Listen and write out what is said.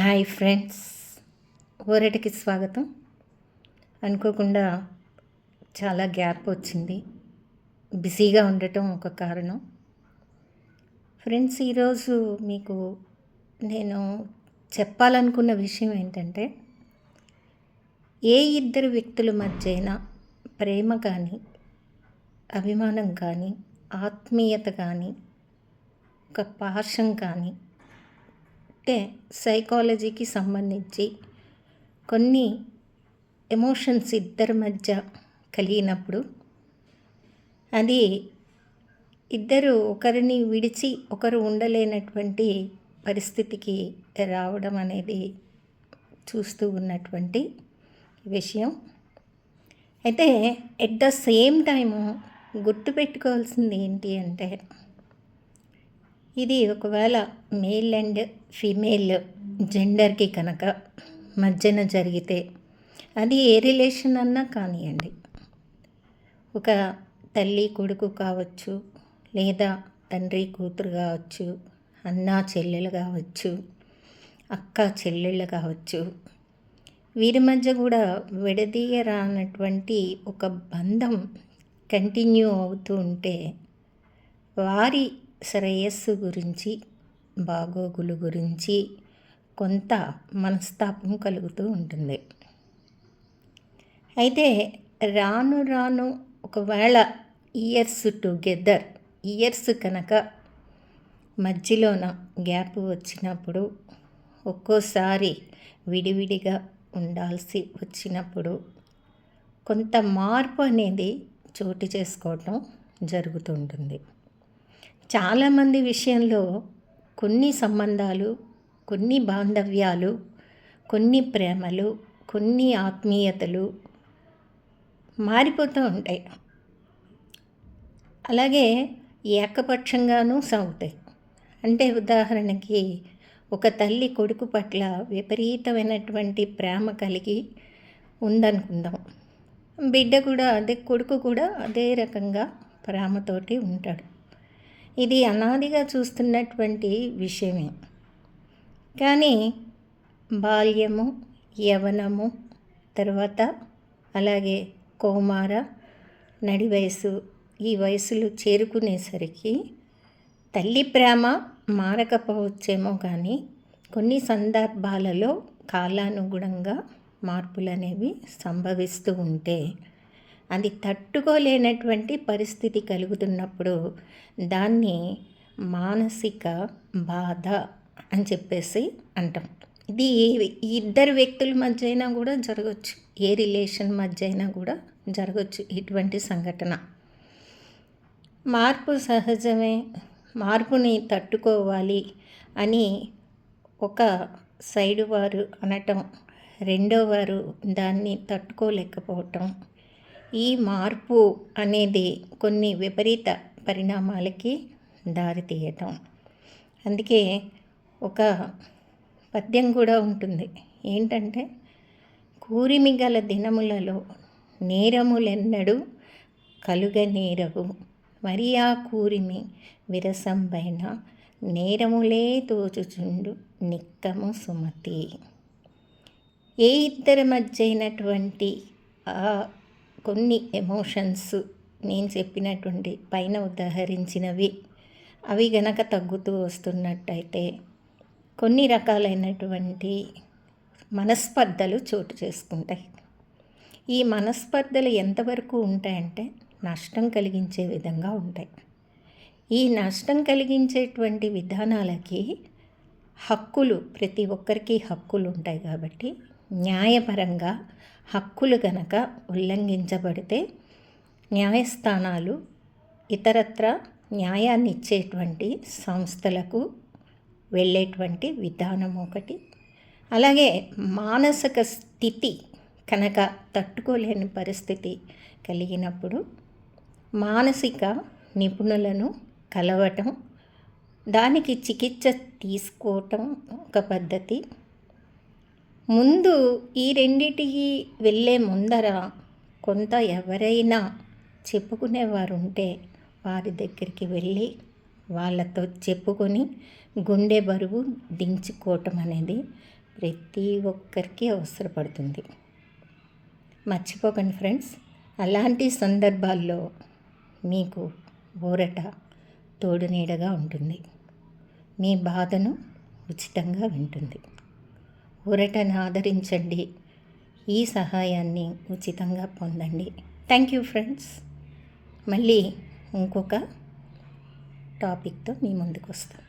Hi friends. ఊరటికి స్వాగతం. అనుకోకుండా చాలా గ్యాప్ వచ్చింది. బిజీగా ఉండటం ఒక కారణం. ఫ్రెండ్స్ ఈరోజు మీకు నేను చెప్పాలనుకున్న విషయం ఏంటంటే ఏ ఇద్దరు వ్యక్తుల మధ్య అయినా ప్రేమ కానీ అభిమానం కానీ ఆత్మీయత కానీ ఒక పాశం కానీ అంటే సైకాలజీకి సంబంధించి కొన్ని ఎమోషన్స్ ఇద్దరి మధ్య కలిగినప్పుడు అది ఇద్దరు ఒకరిని విడిచి ఒకరు ఉండలేనటువంటి పరిస్థితికి రావడం అనేది చూస్తూ ఉన్నటువంటి విషయం. అయితే ఎట్ ద సేమ్ టైము గుర్తుపెట్టుకోవాల్సింది ఏంటి అంటే ఇది ఒకవేళ మేల్ అండ్ ఫీమేల్ జెండర్కి కనుక మధ్యన జరిగితే అది ఏ రిలేషన్ అన్నా కానివ్వండి ఒక తల్లి కొడుకు కావచ్చు లేదా తండ్రి కూతురు కావచ్చు అన్న చెల్లెలు కావచ్చు అక్క చెల్లెళ్ళు కావచ్చు వీరి మధ్య కూడా విడదీయరానటువంటి ఒక బంధం కంటిన్యూ అవుతూ ఉంటే వారి శ్రేయస్సు గురించి బాగోగులు గురించి కొంత మనస్తాపం కలుగుతూ ఉంటుంది. అయితే రాను రాను ఒకవేళ ఇయర్స్ టుగెదర్ ఇయర్స్ కనుక మధ్యలోన గ్యాప్ వచ్చినప్పుడు ఒక్కోసారి విడివిడిగా ఉండాల్సి వచ్చినప్పుడు కొంత మార్పు అనేది చోటు చేసుకోవటం జరుగుతుంటుంది చాలామంది విషయంలో కొన్ని సంబంధాలు కొన్ని బాంధవ్యాలు కొన్ని ప్రేమలు కొన్ని ఆత్మీయతలు మారిపోతూ ఉంటాయి. అలాగే ఏకపక్షంగానూ సాగుతాయి. అంటే ఉదాహరణకి ఒక తల్లి కొడుకు పట్ల విపరీతమైనటువంటి ప్రేమ కలిగి ఉందనుకుందాం. బిడ్డ కూడా అదే కొడుకు కూడా అదే రకంగా ప్రేమతోటి ఉంటాడు. ఇది అనాదిగా చూస్తున్నటువంటి విషయమే. కానీ బాల్యము యవనము తర్వాత అలాగే కౌమార నడి వయసు ఈ వయసులు చేరుకునేసరికి తల్లి ప్రేమ మారకపోవచ్చేమో కానీ కొన్ని సందర్భాలలో కాలానుగుణంగా మార్పులు అనేవి సంభవిస్తూ ఉంటే అది తట్టుకోలేనటువంటి పరిస్థితి కలుగుతున్నప్పుడు దాన్ని మానసిక బాధ అని చెప్పేసి అంటాం. ఇది ఇద్దరు వ్యక్తుల మధ్య అయినా కూడా జరగచ్చు. ఏ రిలేషన్ మధ్య అయినా కూడా జరగచ్చు ఇటువంటి సంఘటన. మార్పు సహజమే. మార్పుని తట్టుకోవాలి అని ఒక సైడు వారు అనటం రెండో వారు దాన్ని తట్టుకోలేకపోవటం ఈ మార్పు అనేది కొన్ని విపరీత పరిణామాలకి దారితీయటం అందుకే ఒక పద్యం కూడా ఉంటుంది. ఏంటంటే కూరిమి గల దినములలో నేరములెన్నడు కలుగనేరవు. మరి ఆ కూరిమి విరసంబైన నేరములే తోచుచుండు నిక్కము సుమతి. ఏ ఇద్దరి మధ్య అయినటువంటి ఆ కొన్ని ఎమోషన్స్ నేను చెప్పినటువంటి పైన ఉదాహరించినవి. అవి గనక తగ్గుతూ వస్తున్నట్టయితే కొన్ని రకాలైనటువంటి మనస్పర్ధలు చోటు చేసుకుంటాయి. ఈ మనస్పర్ధలు ఎంతవరకు ఉంటాయంటే నష్టం కలిగించే విధంగా ఉంటాయి. ఈ నష్టం కలిగించేటువంటి విధానాలకి హక్కులు ప్రతి ఒక్కరికి హక్కులు ఉంటాయి కాబట్టి న్యాయపరంగా హక్కులు గనక ఉల్లంఘించబడితే న్యాయస్థానాలు ఇతరత్ర న్యాయాన్ని ఇచ్చేటువంటి సంస్థలకు వెళ్ళేటువంటి విధానం ఒకటి. అలాగే మానసిక స్థితి కనుక తట్టుకోలేని పరిస్థితి కలిగినప్పుడు మానసిక నిపుణులను కలవటం దానికి చికిత్స తీసుకోవటం ఒక పద్ధతి. ముందు ఈ రెండిటికి వెళ్ళే ముందర కొంత ఎవరైనా చెప్పుకునేవారు ఉంటే వారి దగ్గరికి వెళ్ళి వాళ్ళతో చెప్పుకొని గుండె బరువు దించుకోవటం అనేది ప్రతి ఒక్కరికి అవసరపడుతుంది. మర్చిపోకండి ఫ్రెండ్స్ అలాంటి సందర్భాల్లో మీకు ఊరట తోడు నీడగా ఉంటుంది. మీ బాధను ఉచితంగా వింటుంది. ఉరటను ఆదరించండి. ఈ సహాయాన్ని ఉచితంగా పొందండి. థ్యాంక్ యూ ఫ్రెండ్స్ మళ్ళీ ఇంకొక టాపిక్తో మీ ముందుకు వస్తాను